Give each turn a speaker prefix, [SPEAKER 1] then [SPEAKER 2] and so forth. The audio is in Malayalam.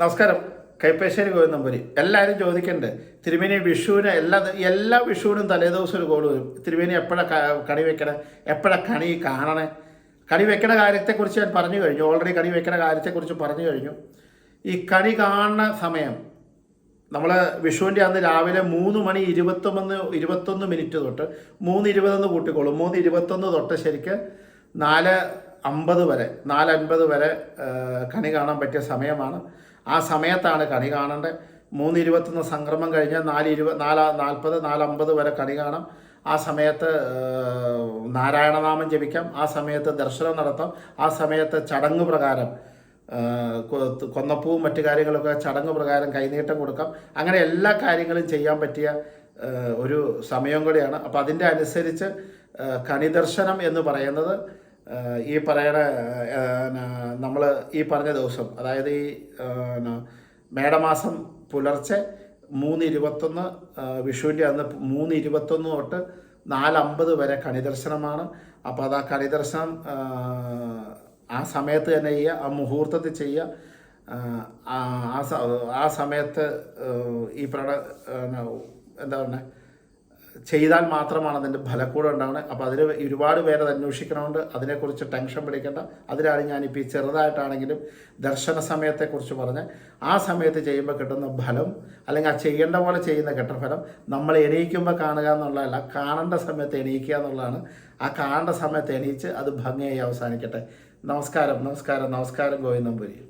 [SPEAKER 1] നമസ്കാരം. കൈപ്പേശ്ശേരി ഗോവിന്ദൻ പുരി എല്ലാവരും ചോദിക്കണ്ടേ. തിരുമേനി വിഷുവിന് എല്ലാ എല്ലാ വിഷുവിനും തലേദിവസം ഒരു കോൾ വരും. തിരുമേനി എപ്പോഴാണ് കണി വെക്കണേ? എപ്പോഴാണ് കണി കാണണേ? കണി വെക്കണ കാര്യത്തെക്കുറിച്ച് ഞാൻ പറഞ്ഞു കഴിഞ്ഞു. ഓൾറെഡി കണി വെക്കണ കാര്യത്തെക്കുറിച്ച് പറഞ്ഞു കഴിഞ്ഞു. ഈ കണി കാണുന്ന സമയം നമ്മൾ വിഷുവിന്റെ അന്ന് രാവിലെ മൂന്ന് മണി ഇരുപത്തൊന്ന് ഇരുപത്തൊന്ന് മിനിറ്റ് തൊട്ട് മൂന്ന് ഇരുപതെന്ന് കൂട്ടിക്കോളും. മൂന്ന് ഇരുപത്തൊന്ന് തൊട്ട് ശരിക്ക് നാല് അമ്പത് വരെ നാല് അൻപത് വരെ കണി കാണാൻ പറ്റിയ സമയമാണ്. ആ സമയത്താണ് കണി കാണേണ്ടത് മൂന്ന് ഇരുപത്തൊന്ന് സംക്രമം കഴിഞ്ഞാൽ നാല് ഇരുപത് നാല് നാൽപ്പത് നാലമ്പത് വരെ കണി കാണാം. ആ സമയത്ത് നാരായണനാമം ജപിക്കാം. ആ സമയത്ത് ദർശനം നടത്താം. ആ സമയത്ത് ചടങ്ങ് പ്രകാരം കൊന്നപ്പൂവും മറ്റു കാര്യങ്ങളൊക്കെ ചടങ്ങ് പ്രകാരം കൈനീട്ടം കൊടുക്കാം. അങ്ങനെ എല്ലാ കാര്യങ്ങളും ചെയ്യാൻ പറ്റിയ ഒരു സമയം കൂടിയാണ്. അപ്പോൾ അതിന്റെ അനുസരിച്ച് കണിദർശനം എന്ന് പറയുന്നത് ഈ പറയണ നമ്മൾ ഈ പറഞ്ഞ ദിവസം അതായത് ഈ മേടമാസം പുലർച്ചെ മൂന്ന് ഇരുപത്തൊന്ന് വിഷുവിന്റെ അന്ന് മൂന്ന് ഇരുപത്തൊന്ന് തൊട്ട് നാലമ്പത് വരെ കണിദർശനമാണ്. അപ്പോൾ അത് ആ കണിദർശനം ആ സമയത്ത് തന്നെ ചെയ്യുക ആ മുഹൂർത്തത്തിൽ ചെയ്യുക. ആ ആ സമയത്ത് ഈ ആഹ് എന്താ പറയുക ചെയ്താൽ മാത്രമാണ് അതിന്റെ ഫലക്കൂടെ ഉണ്ടാവുന്നത്. അപ്പോൾ അതിന് ഒരുപാട് പേര് അത് അന്വേഷിക്കണമുണ്ട്. അതിനെക്കുറിച്ച് ടെൻഷൻ പിടിക്കേണ്ട. അതിലാണ് ഞാനിപ്പോൾ ഈ ചെറുതായിട്ടാണെങ്കിലും ദർശന സമയത്തെക്കുറിച്ച് പറഞ്ഞ് ആ സമയത്ത് ചെയ്യുമ്പോൾ കിട്ടുന്ന ഫലം അല്ലെങ്കിൽ ആ ചെയ്യേണ്ട പോലെ ചെയ്യുന്ന കെട്ടഫലം നമ്മൾ എണീക്കുമ്പോൾ കാണുക എന്നുള്ളതല്ല കാണേണ്ട സമയത്ത് എണീക്കുക എന്നുള്ളതാണ്. ആ കാണേണ്ട സമയത്ത് എണീച്ച് അത് ഭംഗിയായി അവസാനിക്കട്ടെ. നമസ്കാരം നമസ്കാരം നമസ്കാരം ഗോവിന്ദമ്പുരി